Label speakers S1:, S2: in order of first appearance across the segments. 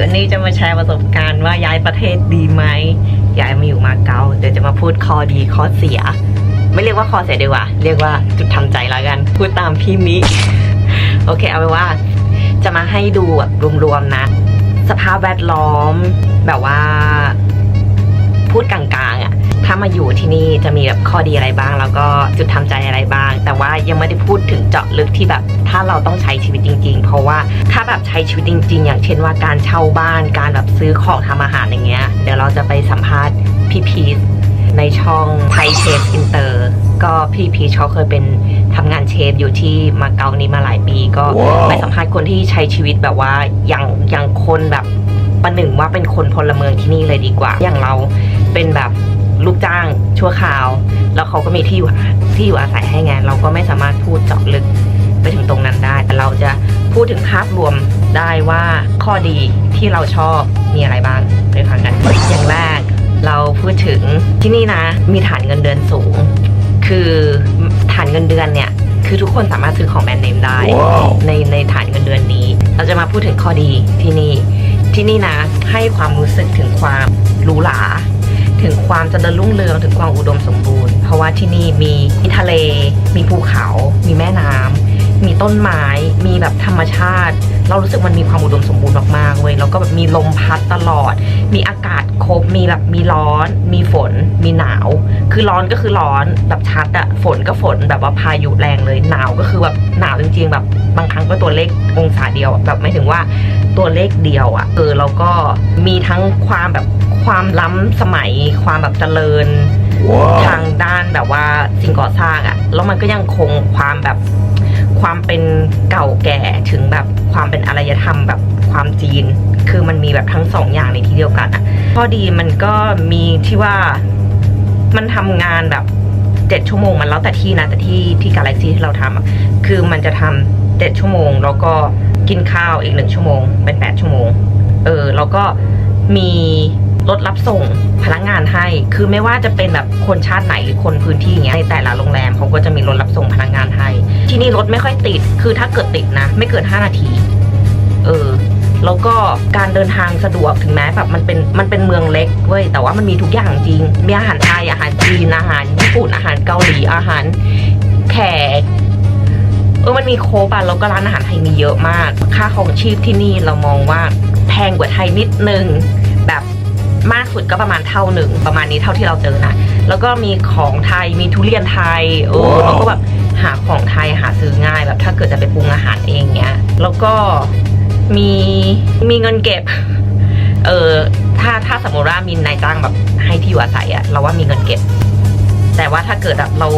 S1: วันนี้จะมาแชร์ประสบการณ์ว่าย้ายประเทศดีไหมย้ายมาอยู่มาเก๊าเดี๋ยวจะมาพูดข้อดีข้อเสีย ไม่เรียกว่าข้อเสียดีกว่า เรียกว่าจุดทำใจแล้วกัน พูดตามพี่มิ โอเคเอาไปว่า จะมาให้ดูแบบรวมๆนะ สภาพแวดล้อมแบบว่า พูดกลางๆอะ่ะ ถ้ามาอยู่ที่นี่จะมีแบบข้อดีอะไรบ้าง แล้วก็จุดทำใจอะไรบ้าง แต่ว่ายังไม่ได้พูดถึงเจาะลึกที่แบบ ถ้าเราต้องใช้ชีวิตจริง ๆ เพราะว่าถ้าแบบใช้ชีวิตจริง ๆ อย่างเช่นว่าการเช่าบ้านการแบบซื้อของทำอาหารอย่างเงี้ยเดี๋ยวเราจะไปสัมภาษณ์พี่พีชในช่องไทยเชฟอินเตอร์ก็พี่พีชเขาเคยเป็นทำงานเชฟอยู่ที่มาเก๊านี้มาหลายปี ก็
S2: ว้าว
S1: ไปสัมภาษณ์คนที่ใช้ชีวิตแบบว่าอย่างอย่างคนแบบประหนึ่งว่าเป็นคนพลเมืองที่นี่เลยดีกว่า อย่างเราเป็นแบบ ลูกจ้างชั่วคราว แล้วเขาก็มีที่อยู่ที่อยู่อาศัยให้ไงเราก็ไม่สามารถพูดเจาะลึกไปถึงตรงนั้นได้ แต่เราจะพูดถึงภาพรวมได้ว่าข้อดีที่เราชอบมีอะไรบ้างไปฟังกันอย่างแรกเราพูดถึงที่นี่นะ มีฐานเงินเดือนสูง คือฐานเงินเดือนเนี่ยคือทุกคนสามารถซื้อของแบรนด์เนมได้
S2: ว้าว
S1: ในในฐานเงินเดือนนี้ เราจะมาพูดถึงข้อดีที่นี่ที่นี่นะให้ความรู้สึกถึงความหรูหรา ถึงความเจริญรุ่งเรืองถึงความอุดมสมบูรณ์ เพราะว่าที่นี่มีมีทะเล มีภูเขา มีแม่น้ำ มีต้นไม้มีแบบธรรมชาติ เรารู้สึกมันมีความอุดมสมบูรณ์มากๆเว้ยแล้วก็แบบมีลมพัดตลอด มีอากาศครบมีแบบมีร้อน มีฝน มีหนาว คือร้อนก็คือร้อนแบบชัดอะฝนก็ฝนแบบว่าพายุแรงเลยหนาวก็คือแบบหนาวจริงๆแบบบางครั้งก็ตัวเลของศาเดียวอะแบบไม่ถึงว่าตัวเลขเดียวอะเออแล้วก็มีทั้งความแบบความล้ำสมัยความแบบเจริญทางด้านแบบว่าสิ่งก่อสร้างอะแล้วมันก็ยังคงความแบบ ความเป็นเก่าแก่ถึงแบบความเป็นอารยธรรมแบบความจีน คือมันมีแบบทั้งสองอย่างในที่เดียวกันอะข้อดีมันก็มีที่ว่ามันทำงานแบบเจ็ดชั่วโมงมันแล้วแต่ที่นะแต่ที่ที่กาแล็กซี่ที่เราทำอะคือมันจะทำเจ็ดชั่วโมง แล้วก็กินข้าวอีกหนึ่งชั่วโมง เป็นแปดชั่วโมง เออแล้วก็มีรถรับส่งพนักงานให้ คือไม่ว่าจะเป็นแบบคนชาติไหนหรือคนพื้นที่อย่างเงี้ย ในแต่ละโรงแรมเขาก็จะมีรถรับส่งพนักงานให้ ที่นี่รถไม่ค่อยติด คือถ้าเกิดติดนะ ไม่เกิน 5 นาที เออ แล้วก็การเดินทางสะดวกถึงแม้แบบมันเป็นมันเป็นเมืองเล็กเว้ย แต่ว่ามันมีทุกอย่างจริง มีอาหารไทยอาหารจีนอาหารญี่ปุ่นอาหารเกาหลีอาหารแขกเออ มันมีโคบอะแล้วก็ร้านอาหารไทยมีเยอะมาก ค่าของชีพที่นี่เรามองว่าแพงกว่าไทยนิดนึง แบบมากสุดก็ประมาณเท่าหนึ่ง ประมาณนี้เท่าที่เราเจอนะ แล้วก็มีของไทยมีทุเรียนไทย เออ แล้วก็แบบ หาของไทยหาซื้อง่ายแบบถ้าเกิดจะไปปรุงอาหารเองเนี้ย แล้วก็มีมีเงินเก็บ เออถ้าถ้าสมมติว่ามีนายจ้างแบบให้ที่อยู่อาศัยอะเราว่ามีเงินเก็บ แต่ว่าถ้าเกิดเรา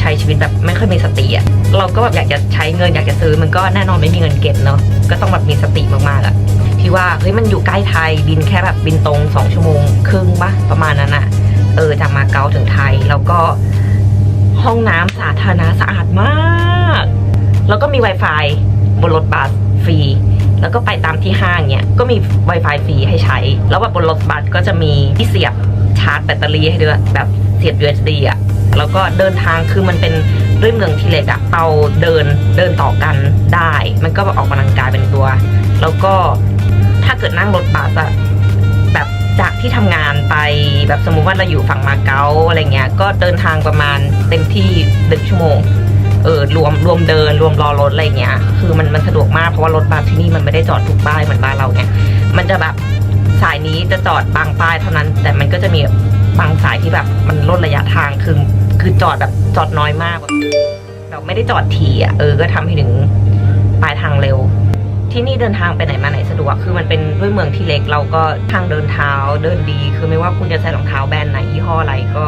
S1: ใช้ชีวิตแบบไม่ค่อยมีสติอะเราก็แบบอยากจะใช้เงินอยากจะซื้อมันก็แน่นอนไม่มีเงินเก็บเนาะก็ต้องแบบมีสติมากๆอะที่ว่าเฮ้ยมันอยู่ใกล้ไทยบินแค่แบบบินตรงสองชั่วโมงครึ่งปะประมาณนั้นอะเออจากมาเก๊าถึงไทยแล้วก็ ห้องน้ำสาธารณะสะอาดมาก แล้วก็มี Wi-Fi บนรถบัสฟรี แล้วก็ไปตามที่ห้างเนี่ย ก็มี Wi-Fi ฟรีให้ใช้ แล้วแบบบนรถบัสก็จะมีที่เสียบชาร์จแบตเตอรี่ให้ด้วยแบบเสียบ USB อะ แล้วก็เดินทางคือมันเป็นเรื่องเมืองที่เล็กอะเราเดินเดินต่อกันได้ มันก็แบบออกกำลังกายเป็นตัว แล้วก็ถ้าเกิดนั่งรถบัสอะ จากที่ทำงานไปแบบสมมุติว่าเราอยู่ฝั่งมาเก๊าอะไรเงี้ย ก็เดินทางประมาณเต็มที่หนึ่งชั่วโมงเออรวมรวมเดินรวมรอรถอะไรเงี้ย คือมันมันสะดวกมากเพราะว่ารถบัสที่นี่มันไม่ได้จอดทุกป้ายเหมือนบ้านเราไงมันจะแบบสายนี้จะจอดบางป้ายเท่านั้น แต่มันก็จะมีบางสายที่แบบมันลดระยะทางคือคือจอดแบบจอดน้อยมากแบบไม่ได้จอดถี่อะเออก็ทำให้ถึง ที่นี่เดินทางไปไหนมาไหนสะดวก คือมันเป็นด้วยเมืองที่เล็กเราก็ทางเดินเท้าเดินดี คือไม่ว่าคุณจะใส่รองเท้าแบรนด์ไหนยี่ห้ออะไรก็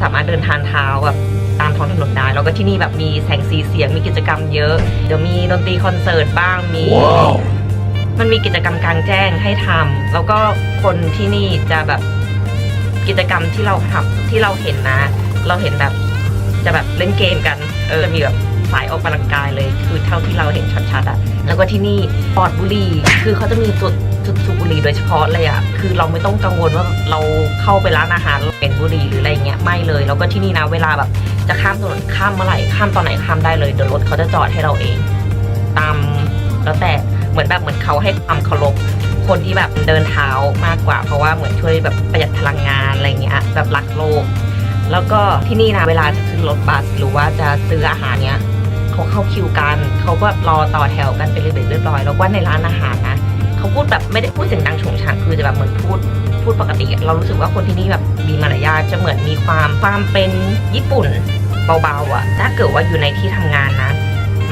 S1: สามารถเดินทางเท้าแบบตามท้องถนนได้ แล้วก็ที่นี่แบบมีแสงสีเสียงมีกิจกรรมเยอะ เดี๋ยวมีดนตรีคอนเสิร์ตบ้างมี
S2: ว้าว
S1: มันมีกิจกรรมกลางแจ้งให้ทำแล้วก็คนที่นี่จะแบบกิจกรรมที่เราทำที่เราเห็นนะ เราเห็นแบบจะแบบเล่นเกมกัน เออมีแบบ สายออกกำลังกายเลย คือเท่าที่เราเห็นชัดๆอะแล้วก็ที่นี่ปลอดบุหรี่ คือเขาจะมีจุดจุดสูบบุหรี่โดยเฉพาะเลยอะคือเราไม่ต้องกังวลว่าเราเข้าไปร้านอาหารเป็นบุหรี่หรืออะไรเงี้ยไม่เลย แล้วก็ที่นี่นะเวลาแบบ จะข้ามถนนข้ามเมื่อไหร่ข้ามตอนไหนข้ามได้เลยเดี๋ยวรถเขาจะจอดให้เราเอง ตามแล้วแต่เหมือนแบบเหมือนเขาให้ความเคารพคคนที่แบบเดินเท้ามากกว่า เพราะว่าเหมือนช่วยแบบประหยัดพลังงานอะไรเงี้ยแบบรักโลกแล้วก็ที่นี่นะเวลาจะขึ้นรถบัสหรือว่าจะซื้ออาหารเนี้ย เขาเข้าคิวกัน เขาก็รอต่อแถวกันเป็นระเบียบเรียบร้อย แล้วว่าในร้านอาหารนะเขาพูดแบบไม่ได้พูดเสียงดังโฉงฉางคือจะแบบเหมือนพูดพูดปกติ เรารู้สึกว่าคนที่นี่แบบมีมารยาทจะเหมือนมีความความเป็นญี่ปุ่นเบาๆอะถ้าเกิดว่าอยู่ในที่ทำงานนะ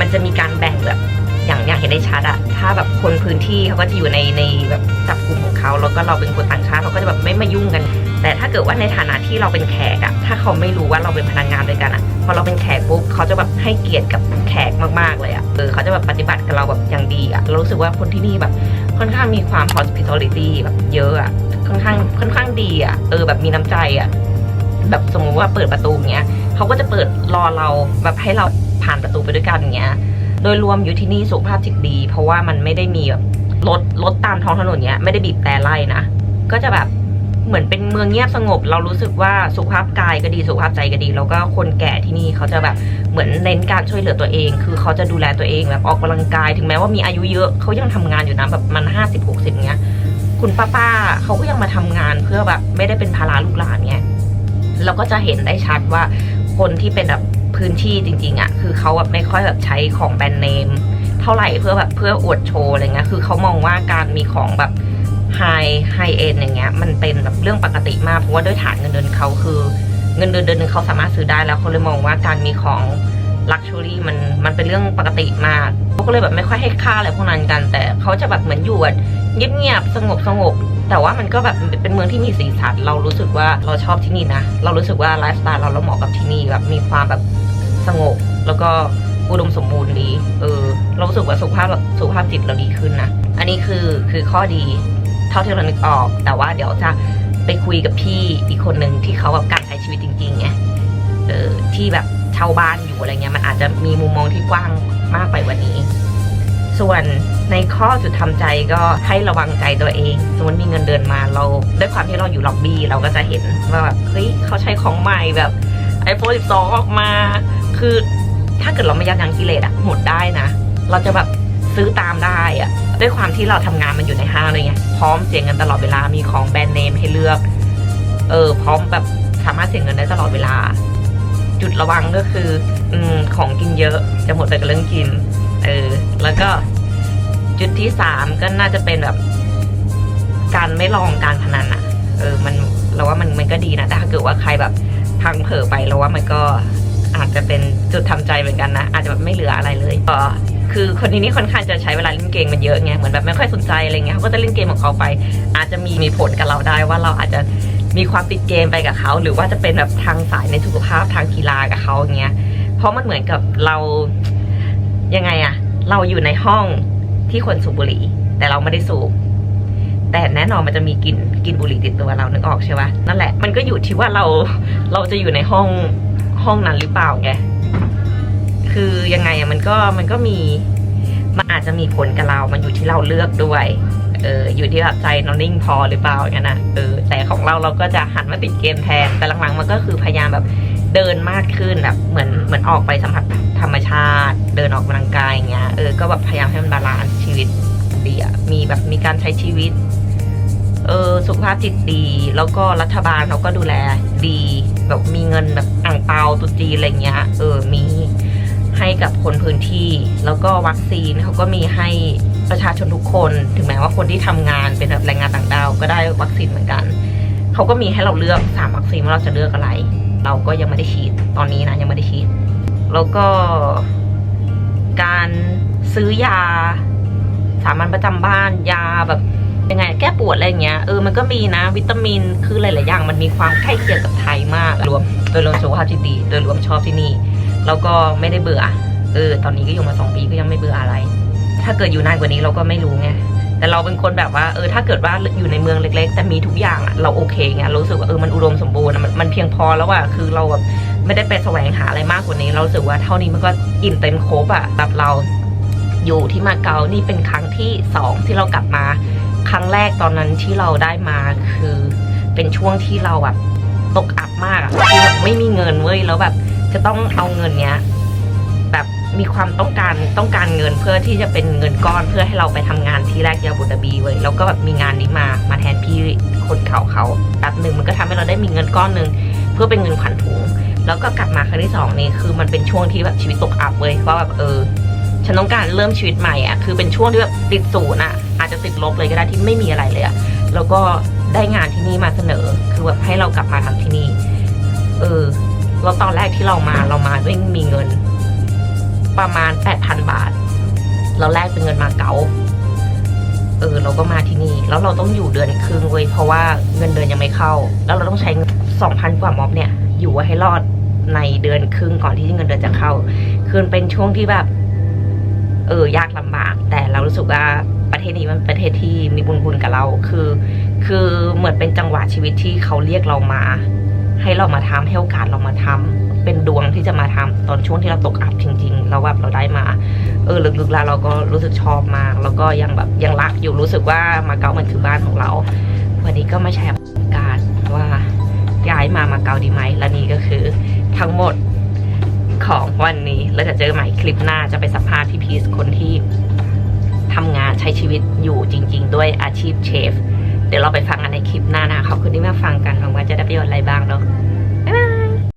S1: มันจะมีการแบ่งแบบอย่างอย่างเห็นได้ชัดอะถ้าแบบคนพื้นที่เขาก็จะอยู่ในในแบบจับกลุ่มของเขาแล้วก็เราเป็นคนต่างชาติเขาก็จะแบบไม่มายุ่งกัน แต่ถ้าเกิดว่าในฐานะที่เราเป็นแขกอะถ้าเขาไม่รู้ว่าเราเป็นพนักงานด้วยกันอะพอเราเป็นแขกปุ๊บเขาจะแบบให้เกียรติกับแขกมากๆเลยอะเออเขาจะแบบปฏิบัติกับเราแบบอย่างดีอะเรารู้สึกว่าคนที่นี่แบบค่อนข้างมีความ hospitality แบบเยอะอะค่อนข้างค่อนข้างดีอะเออแบบมีน้ำใจอะแบบสมมุติว่าเปิดประตูเงี้ยเขาก็จะเปิดรอเราแบบให้เราผ่านประตูไปด้วยกันเงี้ยโดยรวมอยู่ที่นี่สุขภาพจิตดี เพราะว่ามันไม่ได้มีแบบรถรถตามท้องถนนเนี้ยไม่ได้บีบแต่ไล่นะก็จะแบบ เหมือนเป็นเมืองเงียบสงบ เรารู้สึกว่าสุขภาพกายก็ดีสุขภาพใจก็ดี แล้วก็คนแก่ที่นี่เขาจะแบบเหมือนเน้นการช่วยเหลือตัวเอง คือเขาจะดูแลตัวเองแบบออกกำลังกาย ถึงแม้ว่ามีอายุเยอะเขายังทำงานอยู่นะแบบมันห้าสิบหกสิบเงี้ย คุณป้าป้าเขาก็ยังมาทำงานเพื่อแบบไม่ได้เป็นภาระลูกหลานเงี้ยเราก็จะเห็นได้ชัดว่าคนที่เป็นแบบพื้นที่จริงๆอะ่ะคือเขาแบบไม่ค่อยแบบใช้ของแบรนด์เนม เท่าไหร่เพื่อแบบเพื่ออวดโชว์อะไรเงี้ยคือเขามองว่าการมีของแบบ ไฮไฮเอ็นอย่างเงี้ยมันเป็นแบบเรื่องปกติมากเพราะว่าด้วยฐานเงินเดือนเขาคือ เงินเดือนเดือนหนึ่งเขาสามารถซื้อได้แล้วเขาเลยมองว่าการมีของลักชัวรี่มันมันเป็นเรื่องปกติมากเขาก็เลยแบบไม่ค่อยให้ค่าอะไรพวกนั้นกัน แต่เขาจะแบบเหมือนอยู่แบบเงียบๆสงบสงบแต่ว่ามันก็แบบเป็นเมืองที่มีสีสันเรารู้สึกว่าเราชอบที่นี่นะเรารู้สึกว่าไลฟ์สไตล์เราเราเหมาะกับที่นี่แบบมีความแบบสงบแล้วก็อุดมสมบูรณ์ดี เออ เรารู้สึกว่าสุขภาพสุขภาพจิตเราดีขึ้นนะ อันนี้คือคือข้อดี เท่าที่เรานึกออก แต่ว่าเดี๋ยวจะไปคุยกับพี่อีกคนหนึ่งที่เขาแบบการใช้ชีวิตจริงๆไงเออที่แบบเช่าบ้านอยู่อะไรเงี้ยมันอาจจะมีมุมมองที่กว้างมากไปกว่านี้ ส่วนในข้อจุดทำใจก็ให้ระวังใจตัวเอง สมมติมีเงินเดือนมาเรา ด้วยความที่เราอยู่ล็อบบี้ เราก็จะเห็นว่าแบบเฮ้ยเขาใช้ของใหม่แบบ iPhone 12 ออกมา คือถ้าเกิดเราไม่ยับยั้งกิเลสอะหมดได้นะ เราจะแบบ ซื้อตามได้อะด้วยความที่เราทำงานมันอยู่ในห้างเลยไงพร้อมเสียเงินตลอดเวลามีของแบรนด์เนมให้เลือก เออ พร้อมแบบสามารถเสียเงินได้ตลอดเวลา จุดระวังก็คือ อืมของกินเยอะจะหมดไปกับเรื่องกิน เออ แล้วก็ จุดที่สามก็น่าจะเป็นแบบ การไม่ลองการพนันอะเออ มันเราว่ามันมันก็ดีนะแต่ถ้าเกิดว่าใครแบบพังเผลอไปเราว่ามันก็อาจจะเป็นจุดทำใจเหมือนกันนะ อาจจะแบบไม่เหลืออะไรเลยก็ คือคนที่นี่ค่อนข้างจะใช้เวลาเล่นเกมมันเยอะไงเหมือนแบบไม่ค่อยสนใจอะไรเงี้ยเขาก็จะเล่นเกมของเขาไป อาจจะมีมีผลกับเราได้ว่าเราอาจจะมีความติดเกมไปกับเขา หรือว่าจะเป็นแบบทางสายในสุขภาพทางกีฬากับเขาเงี้ยเพราะมันเหมือนกับเรายังไงอะเราอยู่ในห้องที่คนสูบบุหรี่ แต่เราไม่ได้สูบแต่แน่นอนมันจะมีกลิ่นกลิ่นบุหรี่ติดตัวเรานึกออกใช่ปะนั่นแหละมันก็อยู่ที่ว่าเราเราจะอยู่ในห้องห้องนั้นหรือเปล่าไง คือยังไงอะมันก็มันก็มีมันอาจจะมีผลกับเรา มันอยู่ที่เราเลือกด้วย เอออยู่ที่แบบใจเรานิ่งพอหรือเปล่าอย่างนั้นนะเออ แต่ของเราเราก็จะหันมาติดเกมแทน แต่หลังๆมันก็คือพยายามแบบเดินมากขึ้นแบบเหมือนเหมือนออกไปสัมผัสธรรมชาติ เดินออกกำลังกายอย่างเงี้ย เออ ก็แบบพยายามให้มันบาลานซ์ชีวิตดีอะมีแบบมีการใช้ชีวิต เออ สุขภาพจิตดี แล้วก็รัฐบาลเขาก็ดูแลดี แบบมีเงินแบบอ่างเปาตุจีอะไรเงี้ย เออ มี ให้กับคนพื้นที่ แล้วก็วัคซีนเขาก็มีให้ประชาชนทุกคน ถึงแม้ว่าคนที่ทำงานเป็นแบบแรงงานต่างด้าวก็ได้วัคซีนเหมือนกัน เขาก็มีให้เราเลือกสามวัคซีนว่าเราจะเลือกอะไร เราก็ยังไม่ได้ฉีดตอนนี้นะยังไม่ได้ฉีด แล้วก็การซื้อยาสามัญประจำบ้านยาแบบยังไงแก้ปวดอะไรอย่างเงี้ยเออมันก็มีนะวิตามินคือหลายๆอย่าง มันมีความใกล้เคียงกับไทยมากรวมโดยรวมสุขภาพจิตดี โดยรวมชอบที่นี่ แล้วก็ไม่ได้เบื่อ เออ ตอนนี้ก็อยู่มาสองปีก็ยังไม่เบื่ออะไร ถ้าเกิดอยู่นานกว่านี้เราก็ไม่รู้ไง แต่เราเป็นคนแบบว่า เออ ถ้าเกิดว่าอยู่ในเมืองเล็ก ๆ แต่มีทุกอย่างอะเราโอเคไง เรารู้สึกว่าเออ มันอุดมสมบูรณ์อะมันมันเพียงพอแล้วอะคือเราแบบไม่ได้ไปแสวงหาอะไรมากกว่านี้ เราสึกว่าเท่านี้มันก็อิ่มเต็มครบอะแบบเราอยู่ที่มาเก๊านี่เป็นครั้งที่สองที่เรากลับมา ครั้งแรกตอนนั้นที่เราได้มาคือเป็นช่วงที่เราแบบตกอับมากอะคือแบบไม่มีเงินเว้ยแล้วแบบ จะต้องเอาเงินเนี้ยแบบมีความต้องการต้องการเงินเพื่อที่จะเป็นเงินก้อนเพื่อให้เราไปทำงานที่แรกที่อาบูดาบีเว้ยแล้วก็แบบมีงานนี้มามาแทนพี่คนเก่าเขาแป๊บหนึ่งมันก็ทำให้เราได้มีเงินก้อนหนึ่งเพื่อเป็นเงินขวัญถุง แล้วก็กลับมาครั้งที่สองนี่คือมันเป็นช่วงที่แบบชีวิตตกอับเว้ยว่าแบบเออฉันต้องการเริ่มชีวิตใหม่อะคือเป็นช่วงที่แบบติดศูนย์อะอาจจะติดลบเลยก็ได้ที่ไม่มีอะไรเลยอะแล้วก็ได้งานที่นี่มาเสนอ คือแบบให้เรากลับมาทำที่นี่ เออ แล้วตอนแรกที่เรามาเรามาไม่มีเงิน ประมาณแปดพันบาท เราแลกเป็นเงินมาเก๊าเออเราก็มาที่นี่ แล้วเราต้องอยู่เดือนครึ่งเว้ยเพราะว่าเงินเดือนยังไม่เข้า แล้วเราต้องใช้สองพันกว่าม็อบเนี่ย อยู่ให้รอดในเดือนครึ่งก่อนที่เงินเดือนจะเข้า คือเป็นช่วงที่แบบ เออยากลำบาก แต่เรารู้สึกว่าประเทศนี้มันประเทศที่มีบุญคุณกับเรา คือ คือเหมือนเป็นจังหวะชีวิตที่เขาเรียกเรามา ให้เรามาทำให้โอกาสเรามาทำเป็นดวงที่จะมาทำตอนช่วงที่เราตกอับจริงๆแล้วแบบเราได้มา เออลึกๆแล้วเราก็รู้สึกชอบมาก แล้วก็ยังแบบยังรักอยู่รู้สึกว่ามาเก๊ามันคือบ้านของเรา วันนี้ก็มาแชร์ประสบการณ์ว่าย้ายมามาเก๊าดีไหมและนี่ก็คือทั้งหมดของวันนี้แล้วจะเจอใหม่คลิปหน้าจะไปสัมภาษณ์พี่พีชคนที่ทำงานใช้ชีวิตอยู่จริง ๆ ด้วยอาชีพเชฟ เดี๋ยวเราไปฟังกันในคลิปหน้านะขอบคุณที่มาฟังกันหวังว่าจะได้ประโยชน์อะไรบ้างเนาะ